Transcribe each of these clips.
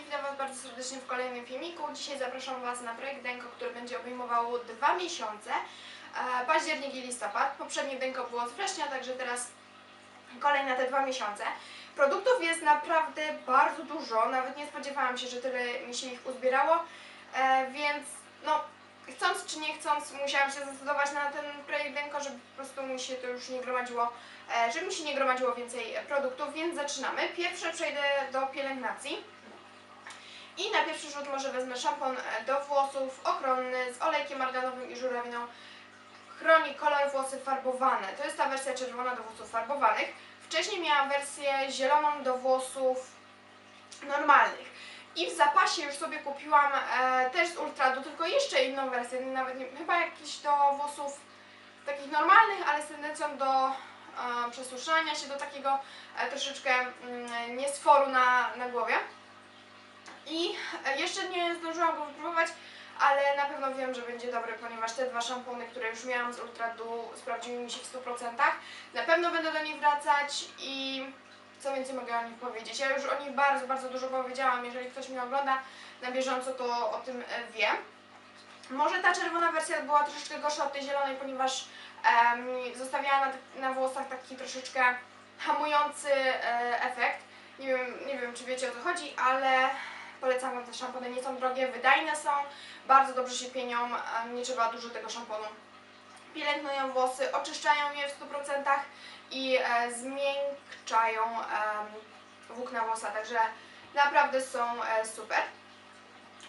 witam Was bardzo serdecznie w kolejnym filmiku. Dzisiaj zapraszam Was na projekt Denko, który będzie obejmował dwa miesiące, e, październik i listopad. Poprzednie Denko było z września, także teraz kolej na te dwa miesiące. Produktów jest naprawdę bardzo dużo, nawet nie spodziewałam się, że tyle mi się ich uzbierało, e, więc no chcąc czy nie chcąc musiałam się zdecydować na ten projekt Denko, żeby po prostu mi się to już nie gromadziło, e, żeby mi się nie gromadziło więcej produktów, więc zaczynamy. Pierwsze przejdę do pielęgnacji. I na pierwszy rzut może wezmę szampon e, do włosów ochronny z olejkiem arganowym i żurawiną. Chroni kolor włosy farbowane. To jest ta wersja czerwona do włosów farbowanych. Wcześniej miałam wersję zieloną do włosów normalnych. I w zapasie już sobie kupiłam e, też z Ultradu, tylko jeszcze inną wersję, nawet nie, chyba jakieś do włosów takich normalnych, ale z tendencją do e, przesuszania się, do takiego e, troszeczkę mm, niesforu na, na głowie. I e, jeszcze nie zdążyłam go wypróbować, ale na pewno wiem, że będzie dobry, ponieważ te dwa szampony, które już miałam z Ultradu sprawdziły mi się w 100%. Na pewno będę do nich wracać i co więcej mogę o nich powiedzieć. Ja już o nich bardzo, bardzo dużo powiedziałam. Jeżeli ktoś mnie ogląda na bieżąco, to o tym e, wie. Może ta czerwona wersja była troszeczkę gorsza od tej zielonej, ponieważ em, zostawiała na, na włosach taki troszeczkę hamujący e, efekt. Nie wiem, nie wiem, czy wiecie o co chodzi, ale polecam Wam te szampony. Nie są drogie, wydajne są, bardzo dobrze się pienią, nie trzeba dużo tego szamponu. Pielęgnują włosy, oczyszczają je w 100% i e, zmiękczają włókna włosa, także naprawdę są e, super.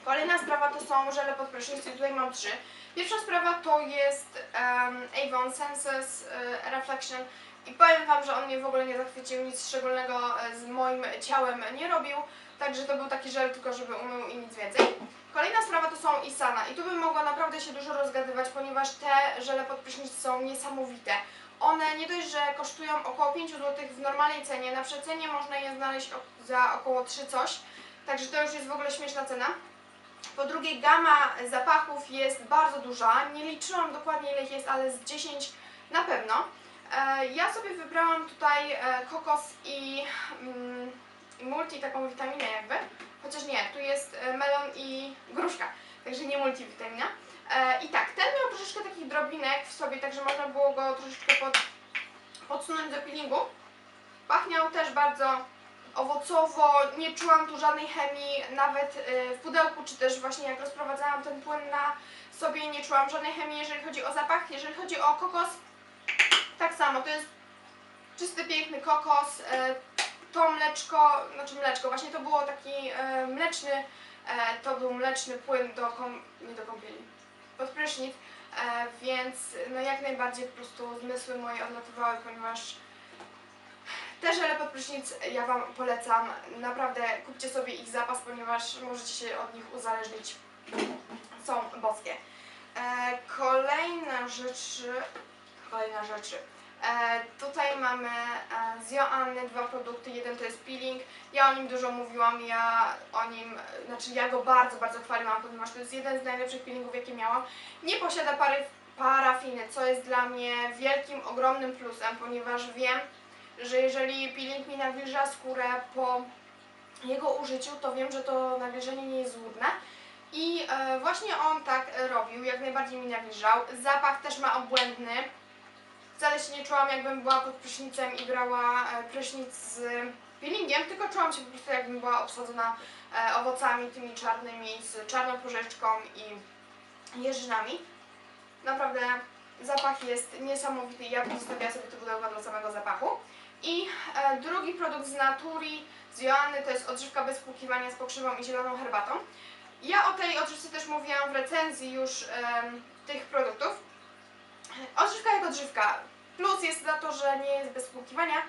Kolejna sprawa to są żele pod prysznic i tutaj mam trzy. Pierwsza sprawa to jest um, Avon Senses e, Reflection i powiem Wam, że on mnie w ogóle nie zachwycił, nic szczególnego e, z moim ciałem nie robił, także to był taki żel tylko, żeby umył i nic więcej. Kolejna sprawa to są Isana i tu bym mogła naprawdę się dużo rozgadywać, ponieważ te żele pod prysznic są niesamowite. One nie dość, że kosztują około 5 zł w normalnej cenie, na przecenie można je znaleźć za około 3 coś, także to już jest w ogóle śmieszna cena. Po drugie, gama zapachów jest bardzo duża. Nie liczyłam dokładnie ile ich jest, ale z 10 na pewno. E, ja sobie wybrałam tutaj e, kokos i, mm, i multi, taką witaminę jakby. Chociaż nie, tu jest e, melon i gruszka, także nie multivitamina. I tak, ten miał troszeczkę takich drobinek w sobie, także można było go troszeczkę pod, podsunąć do peelingu. Pachniał też bardzo owocowo, nie czułam tu żadnej chemii, nawet w pudełku, czy też właśnie jak rozprowadzałam ten płyn na sobie, nie czułam żadnej chemii, jeżeli chodzi o zapach. Jeżeli chodzi o kokos, tak samo, to jest czysty, piękny kokos, y, to mleczko, znaczy mleczko, właśnie to było taki y, mleczny, e, to był mleczny płyn do, nie do kąpieli, pod prysznic, e, więc no jak najbardziej po prostu zmysły moje odlatywały, ponieważ te żele pod prysznic ja Wam polecam. Naprawdę kupcie sobie ich zapas, ponieważ możecie się od nich uzależnić. Są boskie. E, kolejna rzeczy. Kolejna rzeczy. E, tutaj mamy e, z Joanny dwa produkty. Jeden to jest peeling. Ja o nim dużo mówiłam. Ja o nim, znaczy ja go bardzo, bardzo chwaliłam, ponieważ to jest jeden z najlepszych peelingów, jakie miałam. Nie posiada pary, parafiny, co jest dla mnie wielkim, ogromnym plusem, ponieważ wiem, że jeżeli peeling mi nawilża skórę po jego użyciu, to wiem, że to nawilżenie nie jest złudne. I e, właśnie on tak robił, jak najbardziej mi nawilżał. Zapach też ma obłędny. Wcale się nie czułam, jakbym była pod prysznicem i brała e, prysznic z peelingiem, tylko czułam się po prostu, jakbym była obsadzona e, owocami tymi czarnymi, z czarną porzeczką i jeżynami. Naprawdę zapach jest niesamowity. Ja bym sobie to pudełko dla samego zapachu. I e, drugi produkt z Naturi, z Joanny, to jest odżywka bez płukiwania z pokrzywą i zieloną herbatą. Ja o tej odżywce też mówiłam w recenzji już tych produktów. Odżywka jak odżywka. Plus jest za to, że nie jest bez spłukiwania.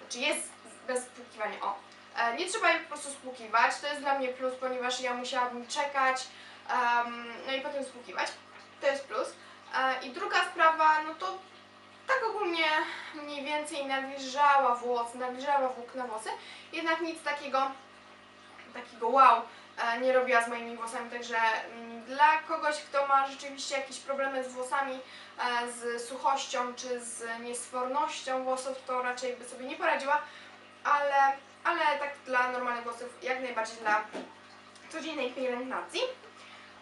Znaczy jest bez spłukiwania, o. E, nie trzeba jej po prostu spłukiwać. To jest dla mnie plus, ponieważ ja musiałabym czekać, em, no i potem spłukiwać. To jest plus. E, I druga sprawa, no to tak ogólnie mniej więcej nawilżała włosy, nawilżała włókna włosy, jednak nic takiego, takiego wow nie robiła z moimi włosami, także mm, dla kogoś, kto ma rzeczywiście jakieś problemy z włosami, e, z suchością czy z niesfornością włosów, to raczej by sobie nie poradziła, ale ale tak dla normalnych włosów, jak najbardziej dla codziennej pielęgnacji.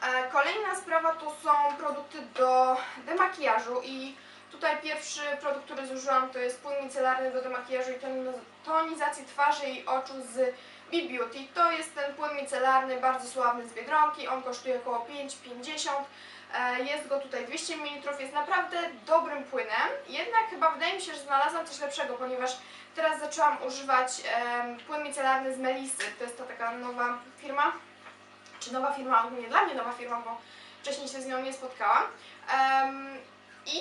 E, Kolejna sprawa to są produkty do demakijażu i tutaj pierwszy produkt, który zużyłam to jest płyn micelarny do demakijażu i ton- tonizacji twarzy i oczu z B-Beauty. To jest ten płyn micelarny, bardzo sławny z Biedronki, on kosztuje około 5,50 E, Jest go tutaj 200 ml, jest naprawdę dobrym płynem, jednak chyba wydaje mi się, że znalazłam coś lepszego, ponieważ teraz zaczęłam używać płyn micelarny z Melisy, to jest ta taka nowa firma, czy nowa firma, ogólnie dla mnie nowa firma, bo wcześniej się z nią nie spotkałam. I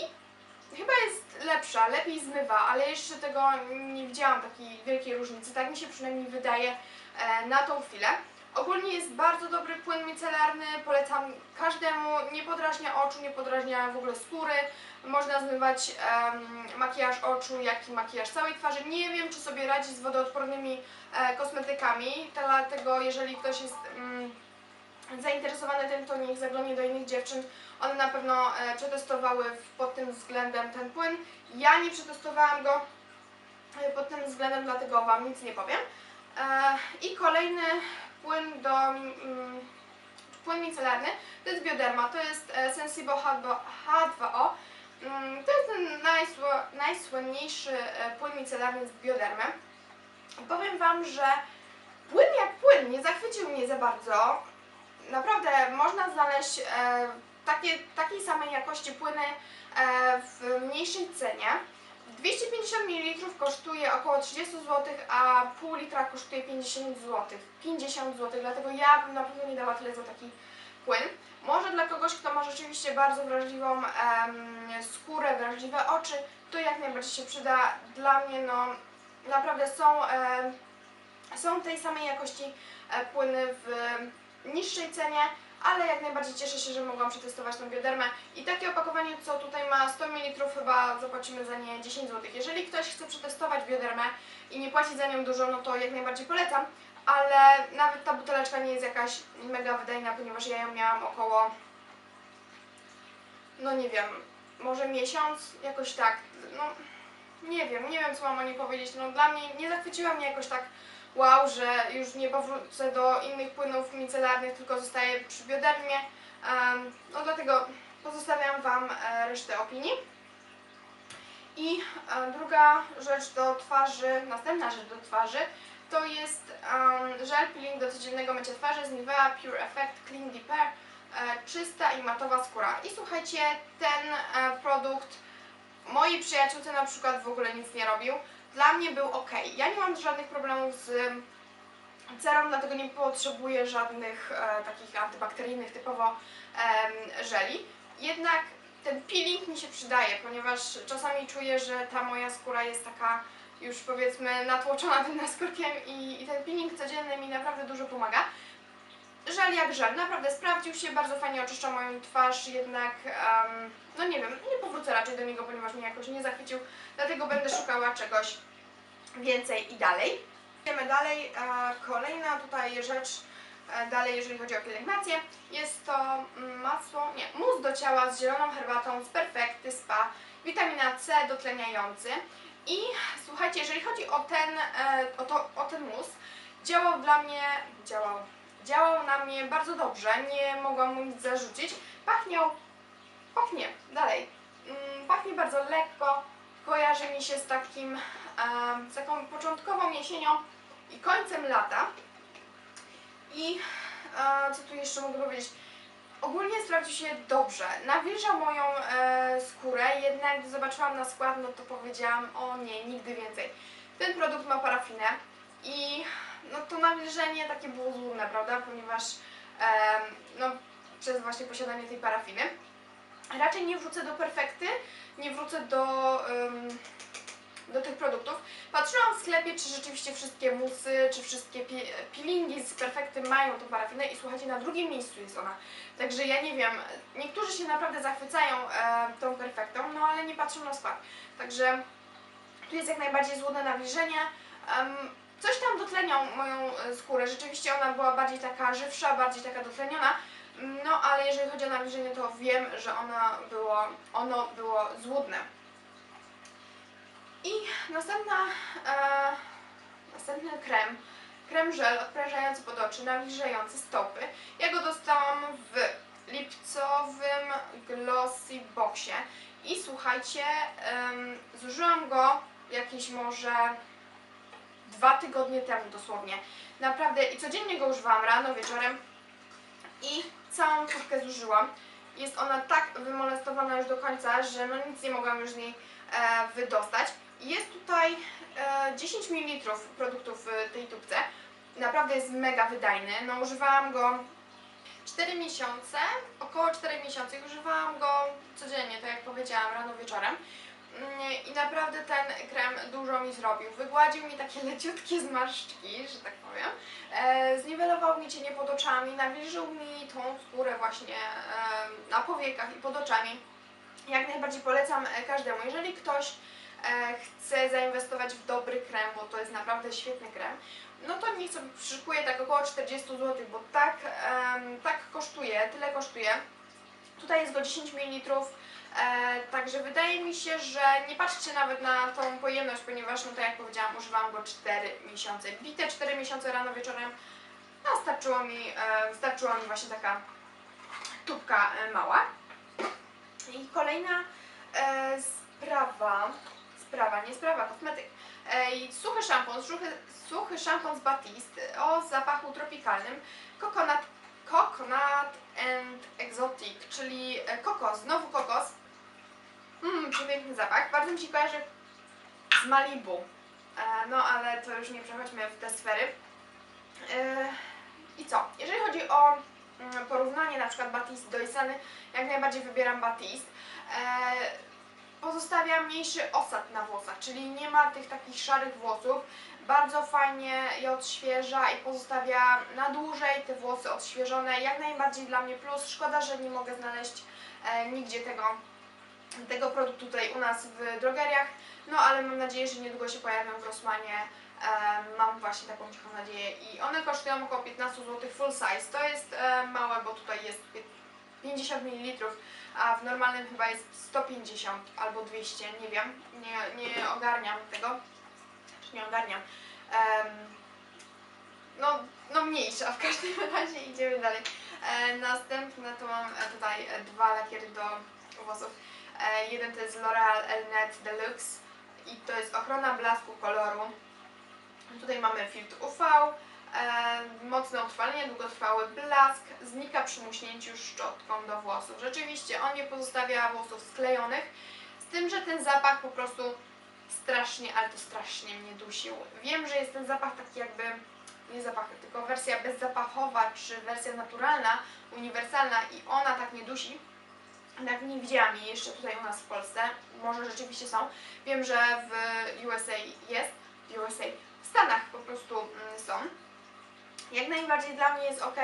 chyba jest lepsza, lepiej zmywa, ale jeszcze tego nie widziałam takiej wielkiej różnicy, tak mi się przynajmniej wydaje e, na tą chwilę. Ogólnie jest bardzo dobry płyn micelarny, polecam każdemu, nie podrażnia oczu, nie podrażnia w ogóle skóry. Można zmywać em, makijaż oczu, jak i makijaż całej twarzy. Nie wiem, czy sobie radzi z wodoodpornymi e, kosmetykami, dlatego jeżeli ktoś jest mm, zainteresowany tym, to niech zaglądnie do innych dziewczyn. One na pewno e, przetestowały pod tym względem ten płyn. Ja nie przetestowałam go e, pod tym względem, dlatego Wam nic nie powiem. E, I kolejny płyn do mm, płyn micelarny to jest Bioderma, to jest Sensibo H2, H2O. Mm, To jest ten najsłynniejszy płyn micelarny z Biodermy. Powiem Wam, że płyn jak płyn nie zachwycił mnie za bardzo. Naprawdę można znaleźć e, takie, takiej samej jakości płyny e, w mniejszej cenie. 250 ml kosztuje około 30 zł, a pół litra kosztuje 50 zł. 50 zł, dlatego ja bym na pewno nie dała tyle za taki płyn. Może dla kogoś, kto ma rzeczywiście bardzo wrażliwą em, skórę, wrażliwe oczy, to jak najbardziej się przyda. Dla mnie no naprawdę są, są tej samej jakości e, płyny w niższej cenie, ale jak najbardziej cieszę się, że mogłam przetestować tą biodermę. I takie opakowanie, co tutaj ma 100 ml, chyba zapłacimy za nie 10 zł. Jeżeli ktoś chce przetestować biodermę i nie płaci za nią dużo, no to jak najbardziej polecam, ale nawet ta buteleczka nie jest jakaś mega wydajna, ponieważ ja ją miałam około, no nie wiem, może miesiąc, jakoś tak, no nie wiem, nie wiem co mam o niej powiedzieć, no dla mnie nie zachwyciła mnie jakoś tak wow, że już nie powrócę do innych płynów micelarnych, tylko zostaję przy biodermie. No dlatego pozostawiam Wam e, resztę opinii. I e, druga rzecz do twarzy, następna rzecz do twarzy, to jest żel peeling do codziennego mycia twarzy z Nivea Pure Effect Clean Deeper. E, czysta i matowa skóra. I słuchajcie, ten produkt mojej przyjaciółce na przykład w ogóle nic nie robił. Dla mnie był ok. Ja nie mam żadnych problemów z cerą, dlatego nie potrzebuję żadnych e, takich antybakteryjnych typowo em, żeli. Jednak ten peeling mi się przydaje, ponieważ czasami czuję, że ta moja skóra jest taka już powiedzmy natłoczona tym naskórkiem i, i ten peeling codzienny mi naprawdę dużo pomaga. Żel jak żel, naprawdę sprawdził się, bardzo fajnie oczyszcza moją twarz, jednak em, no nie wiem, nie powrócę raczej do niego, ponieważ mnie jakoś nie zachwycił, dlatego będę szukała czegoś więcej i dalej. Idziemy dalej, e, kolejna tutaj rzecz, e, dalej jeżeli chodzi o pielęgnację, jest to masło, nie, mus do ciała z zieloną herbatą z Perfekty Spa, witamina C dotleniający. I słuchajcie, jeżeli chodzi o ten, e, o, to, o ten mus, działał dla mnie, działał, działał na mnie bardzo dobrze, nie mogłam mu nic zarzucić, pachniał, pachnie, dalej, mm, pachnie bardzo lekko, kojarzy mi się z takim, z taką początkową jesienią i końcem lata. I e, co tu jeszcze mogę powiedzieć? Ogólnie sprawdził się dobrze. Nawilżał moją e, skórę, jednak gdy zobaczyłam na skład, no to powiedziałam, o nie, nigdy więcej. Ten produkt ma parafinę i no to nawilżenie takie było złudne, prawda? Ponieważ em, no, przez właśnie posiadanie tej parafiny. Raczej nie wrócę do perfekty, nie wrócę do, em, do tych produktów. Patrzyłam w sklepie, czy rzeczywiście wszystkie musy, czy wszystkie peelingi z perfekty mają tą parafinę i słuchajcie, na drugim miejscu jest ona. Także ja nie wiem, niektórzy się naprawdę zachwycają e, tą perfektą, no ale nie patrzą na skład. Także tu jest jak najbardziej złudne nawilżenie. Em, coś tam dotleniał moją e, skórę, rzeczywiście ona była bardziej taka żywsza, bardziej taka dotleniona. No, ale jeżeli chodzi o nawilżenie, to wiem, że ona było, ono było złudne. I następna, e, następna krem, krem żel odprężający pod oczy, nawilżający stopy. Ja go dostałam w lipcowym Glossy Boxie i słuchajcie, zużyłam go jakieś może dwa tygodnie temu dosłownie. Naprawdę i codziennie go używałam rano, wieczorem i całą kubkę zużyłam. Jest ona tak wymolestowana już do końca, że no nic nie mogłam już z niej e, wydostać. Jest tutaj e, 10 ml produktów w tej tubce. Naprawdę jest mega wydajny. No używałam go 4 miesiące, około 4 miesiące i używałam go codziennie, tak jak powiedziałam, rano wieczorem. I naprawdę ten krem dużo mi zrobił. Wygładził mi takie leciutkie zmarszczki, że tak powiem. E, zniwelował mi cienie pod oczami, nawilżył mi tą skórę właśnie e, na powiekach i pod oczami. Jak najbardziej polecam e, każdemu. Jeżeli ktoś e, chce zainwestować w dobry krem, bo to jest naprawdę świetny krem, no to niech sobie przyszykuje tak około 40 zł, bo tak, em, tak kosztuje, tyle kosztuje. Tutaj jest go 10 ml, e, także wydaje mi się, że nie patrzcie nawet na tą pojemność, ponieważ, no tak jak powiedziałam, używałam go 4 miesiące. Bite 4 miesiące rano, wieczorem, no starczyło mi, e, starczyła mi właśnie taka tubka e, mała. I kolejna e, sprawa, sprawa, nie sprawa, kosmetyk. E, suchy szampon, suchy, suchy szampon z Batiste o zapachu tropikalnym, coconut, coconut and exotic, czyli e, kokos, znowu kokos. Mmm, przepiękny zapach, bardzo mi się kojarzy z Malibu. E, no ale to już nie przechodźmy w te sfery. E, I co? Jeżeli chodzi o mm, porównanie na przykład Batiste do Isany, jak najbardziej wybieram Batiste. Pozostawia mniejszy osad na włosach, czyli nie ma tych takich szarych włosów. Bardzo fajnie je odświeża i pozostawia na dłużej te włosy odświeżone. Jak najbardziej dla mnie plus. Szkoda, że nie mogę znaleźć e, nigdzie tego, tego produktu tutaj u nas w drogeriach. No ale mam nadzieję, że niedługo się pojawią w Rossmanie. E, mam właśnie taką cichą nadzieję i one kosztują około 15 zł full size. To jest e, małe, bo tutaj jest pie- 50 ml, a w normalnym chyba jest 150 albo 200, nie wiem, nie, nie ogarniam tego, czy nie ogarniam. No, no mniejsza, w każdym razie idziemy dalej. E, następne to mam e, tutaj e, dwa lakiery do włosów. Jeden to jest L'Oreal Elnet Deluxe i to jest ochrona blasku koloru. Tutaj mamy filtr UV, mocne utrwalenie, długotrwały blask, znika przy muśnięciu szczotką do włosów. Rzeczywiście on nie pozostawia włosów sklejonych, z tym, że ten zapach po prostu strasznie, ale to strasznie mnie dusił. Wiem, że jest ten zapach taki jakby, nie zapach, tylko wersja bezzapachowa, czy wersja naturalna, uniwersalna i ona tak nie dusi. Tak nie widziałam jej jeszcze tutaj u nas w Polsce, może rzeczywiście są. Wiem, że w USA jest, w USA, w Stanach po prostu mm, są. Jak najbardziej dla mnie jest ok.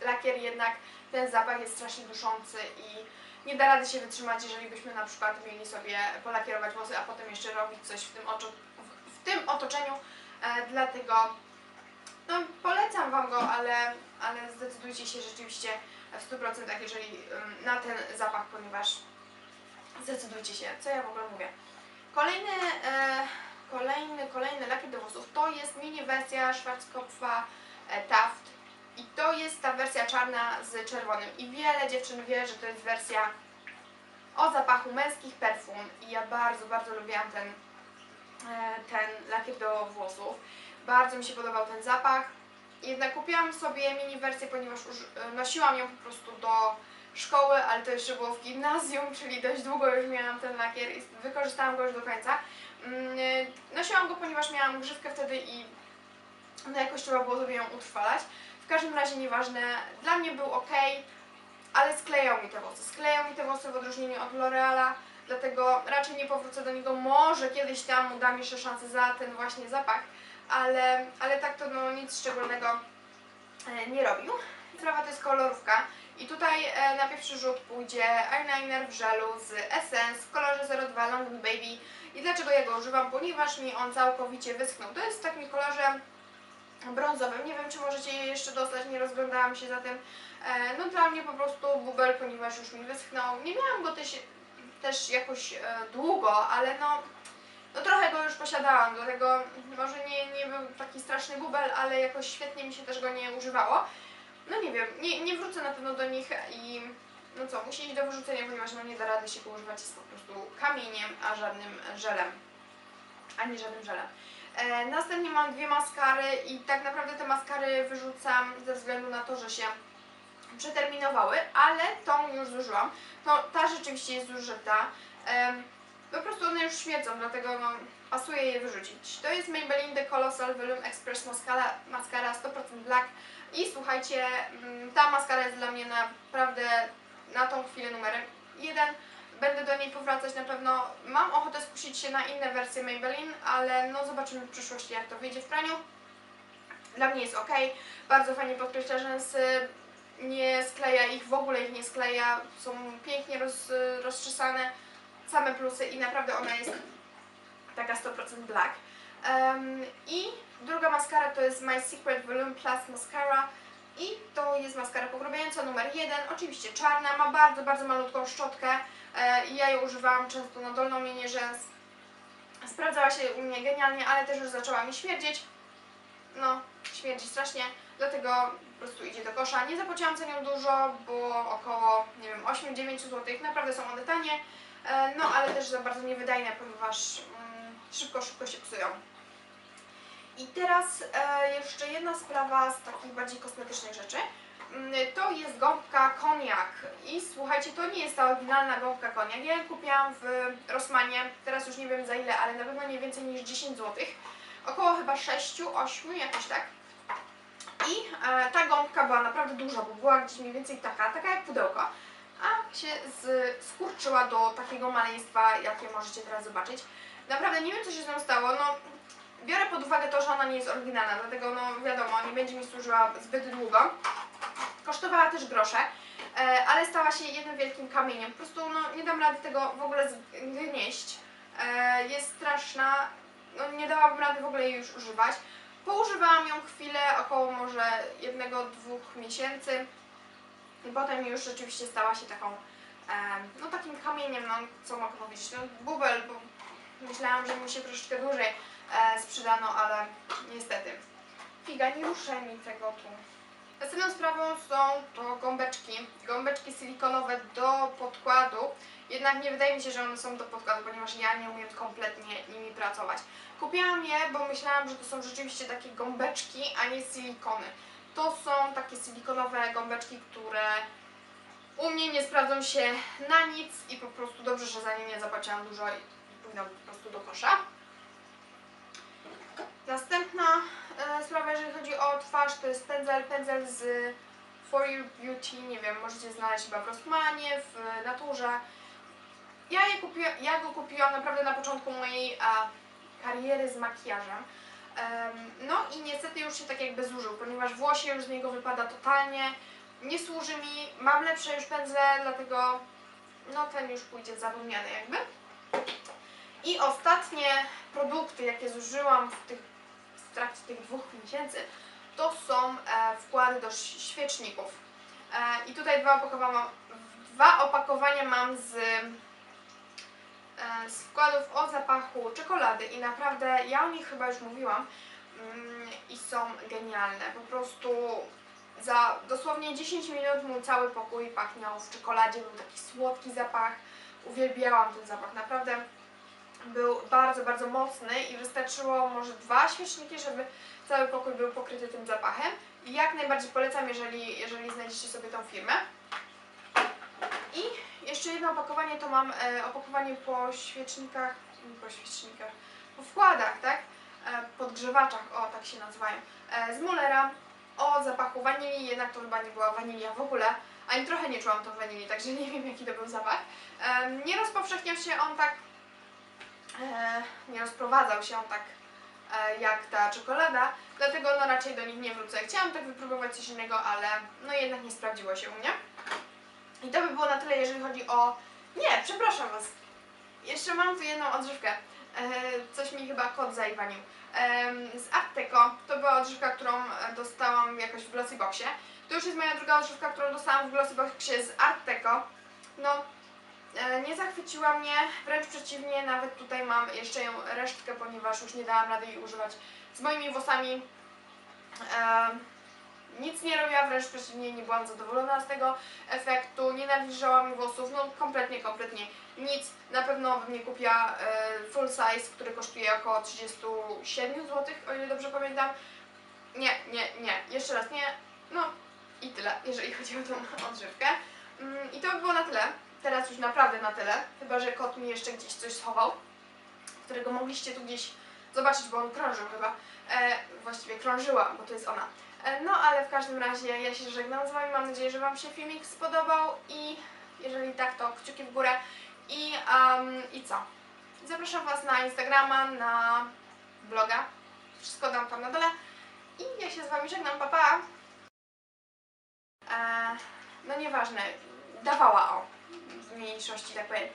lakier jednak ten zapach jest strasznie duszący i nie da rady się wytrzymać, jeżeli byśmy na przykład mieli sobie polakierować włosy, a potem jeszcze robić coś w tym, oczu, w, w tym otoczeniu. E, dlatego no, polecam Wam go, ale, ale zdecydujcie się rzeczywiście w 100% jeżeli na ten zapach, ponieważ zdecydujcie się, co ja w ogóle mówię. Kolejny, e, kolejny, kolejny lakier do włosów to jest mini wersja Schwarzkopfa e, Taft i to jest ta wersja czarna z czerwonym i wiele dziewczyn wie, że to jest wersja o zapachu męskich perfum i ja bardzo, bardzo lubiłam ten, e, ten lakier do włosów. Bardzo mi się podobał ten zapach. Jednak kupiłam sobie mini wersję, ponieważ e, nosiłam ją po prostu do szkoły, ale to jeszcze było w gimnazjum, czyli dość długo już miałam ten lakier i wykorzystałam go już do końca. Mm, e, Nosiłam go, ponieważ miałam grzywkę wtedy i no jakoś trzeba było sobie ją utrwalać. Każdym razie nieważne, dla mnie był ok, ale sklejał mi te włosy. Sklejał mi te włosy w odróżnieniu od L'Oreala, dlatego raczej nie powrócę do niego. Może kiedyś tam uda mi jeszcze szansę za ten właśnie zapach, ale, ale tak to no, nic szczególnego e, nie robił. Sprawa to jest kolorówka i tutaj e, na pierwszy rzut pójdzie eyeliner w żelu z Essence w kolorze 02 London Baby. I dlaczego ja go używam? Ponieważ mi on całkowicie wyschnął. To jest w takim kolorze brązowym. Nie wiem, czy możecie dostać, nie rozglądałam się za tym. E, no dla mnie po prostu bubel, ponieważ już mi wyschnął. Nie miałam go też, też jakoś e, długo, ale no no trochę go już posiadałam, dlatego może nie, nie był taki straszny bubel, ale jakoś świetnie mi się też go nie używało. No nie wiem, nie, nie wrócę na pewno do nich i no co, musi iść do wyrzucenia, ponieważ no nie da rady się go używać, jest po prostu kamieniem, a żadnym żelem. A nie żadnym żelem. E, następnie mam dwie maskary i tak naprawdę te maskary wyrzucam ze względu na to, że się przeterminowały, ale tą już zużyłam. No ta rzeczywiście jest zużyta. Em, po prostu one już śmierdzą, dlatego no, pasuje je wyrzucić. To jest Maybelline The Colossal Volume Express Mascara, Mascara 100% Black i słuchajcie, mm, ta maskara jest dla mnie naprawdę na tą chwilę numerem jeden. Będę do niej powracać na pewno. Mam ochotę skusić się na inne wersje Maybelline, ale no zobaczymy w przyszłości jak to wyjdzie w praniu. Dla mnie jest ok, bardzo fajnie podkreśla rzęsy, nie skleja ich, w ogóle ich nie skleja, są pięknie roz, rozczesane, same plusy i naprawdę ona jest taka 100% black. Em, I druga maskara to jest My Secret Volume Plus Mascara i to jest maskara pogrubiająca numer jeden, oczywiście czarna, ma bardzo, bardzo malutką szczotkę i ja ją używałam często na dolną linię rzęs. Sprawdzała się u mnie genialnie, ale też już zaczęła mi śmierdzieć. No, śmierdzi strasznie, dlatego po prostu idzie do kosza. Nie zapłaciłam za nią dużo, bo około, nie wiem, 8-9 zł. Naprawdę są one tanie, e, no ale też za bardzo niewydajne, ponieważ mm, szybko, szybko się psują. I teraz e, jeszcze jedna sprawa z takich bardziej kosmetycznych rzeczy. Mm, To jest gąbka koniak i słuchajcie, to nie jest ta oryginalna gąbka koniak. Ja ją kupiłam w Rossmanie, teraz już nie wiem za ile, ale na pewno nie więcej niż 10 zł. Około chyba 6-8, jakoś tak. I e, ta gąbka była naprawdę duża, bo była gdzieś mniej więcej taka, taka jak pudełko, a się z, skurczyła do takiego maleństwa, jakie możecie teraz zobaczyć. Naprawdę nie wiem, co się z nią stało. No, biorę pod uwagę to, że ona nie jest oryginalna, dlatego no wiadomo, nie będzie mi służyła zbyt długo. Kosztowała też grosze, e, ale stała się jednym wielkim kamieniem. Po prostu no, nie dam rady tego w ogóle zgnieść. E, jest straszna, no, nie dałabym rady w ogóle jej już używać. Poużywałam ją chwilę, około może jednego, dwóch miesięcy i potem już rzeczywiście stała się taką, e, no takim kamieniem, no co mogę powiedzieć, no bubel, bo myślałam, że mi się troszeczkę dłużej sprzedano, ale niestety. Figa, nie ruszę mi tego tu. Następną sprawą są to gąbeczki. Gąbeczki silikonowe do podkładu. Jednak nie wydaje mi się, że one są do podkładu, ponieważ ja nie umiem kompletnie nimi pracować. Kupiłam je, bo myślałam, że to są rzeczywiście takie gąbeczki, a nie silikony. To są takie silikonowe gąbeczki, które u mnie nie sprawdzą się na nic i po prostu dobrze, że za nie nie zapłaciłam dużo i pójdą po prostu do kosza. Następna sprawa, jeżeli chodzi o twarz, to jest pędzel, pędzel z For You Beauty, nie wiem, możecie znaleźć chyba w Rossmanie, w Naturze. Ja, je ja go kupiłam naprawdę na początku mojej a, kariery z makijażem. Em, no i niestety już się tak jakby zużył, ponieważ włosie już z niego wypada totalnie. Nie służy mi, mam lepsze już pędzle, dlatego no ten już pójdzie zapomniany jakby. I ostatnie produkty, jakie zużyłam w, tych, w trakcie tych dwóch miesięcy, to są e, wkłady do świeczników. E, I tutaj dwa opakowania, dwa opakowania mam z, e, z wkładów o zapachu czekolady i naprawdę ja o nich chyba już mówiłam mm, i są genialne. Po prostu za dosłownie 10 minut mój cały pokój pachniał w czekoladzie, był taki słodki zapach. Uwielbiałam ten zapach, naprawdę był bardzo, bardzo mocny i wystarczyło może dwa świeczniki, żeby cały pokój był pokryty tym zapachem. I jak najbardziej polecam, jeżeli, jeżeli znajdziecie sobie tą firmę. I jeszcze jedno opakowanie to mam e, opakowanie po świecznikach, po świecznikach, po wkładach, tak? E, podgrzewaczach, o tak się nazywają, e, z Mullera o zapachu wanilii, jednak to chyba nie była wanilia w ogóle, ani trochę nie czułam tą wanilii, także nie wiem jaki to był zapach. E, nie rozpowszechniał się on tak nie rozprowadzał się tak e, jak ta czekolada, dlatego no raczej do nich nie wrócę. Chciałam tak wypróbować coś innego, ale no jednak nie sprawdziło się u mnie. I to by było na tyle, jeżeli chodzi o... Nie, przepraszam Was. Jeszcze mam tu jedną odżywkę. E, coś mi chyba kot zaiwanił. E, z Arteco. To była odżywka, którą e, dostałam jakoś w Glossy Boxie. To już jest moja druga odżywka, którą dostałam w Glossy Boxie z Arteco. No, E, Nie zachwyciła mnie, wręcz przeciwnie, nawet tutaj mam jeszcze ją resztkę, ponieważ już nie dałam rady jej używać z moimi włosami. E, nic nie robiła, wręcz przeciwnie, nie byłam zadowolona z tego efektu, nienawidziła mi włosów, no kompletnie, kompletnie nic. Na pewno bym nie kupiła e, full size, który kosztuje około 37 zł, o ile dobrze pamiętam. Nie, nie, nie, jeszcze raz nie, no i tyle, jeżeli chodzi o tą odżywkę. Mm, I to by było na tyle. Teraz już naprawdę na tyle. Chyba, że kot mi jeszcze gdzieś coś schował, którego mogliście tu gdzieś zobaczyć, bo on krążył chyba. E, właściwie krążyła, bo to jest ona. E, no ale w każdym razie ja się żegnam z Wami. Mam nadzieję, że Wam się filmik spodobał i jeżeli tak, to kciuki w górę. I, um, i co? Zapraszam Was na Instagrama, na bloga. Wszystko dam tam na dole. I ja się z Wami żegnam. Pa, pa! E, no nieważne, dawała o mniejszości, tak powiem.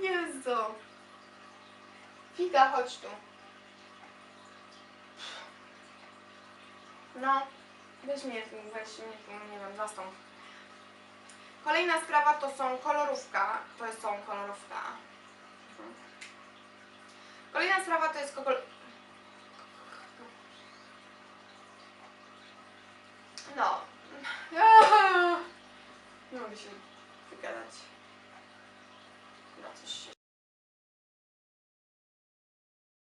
Jezu. Figa, chodź tu. No, weź mnie, weź mnie nie wiem, zastąp. Kolejna sprawa to są kolorówka. To jest są kolorówka. Kolejna sprawa to jest kokol... No. Nie mogę się wygadać. Chyba coś się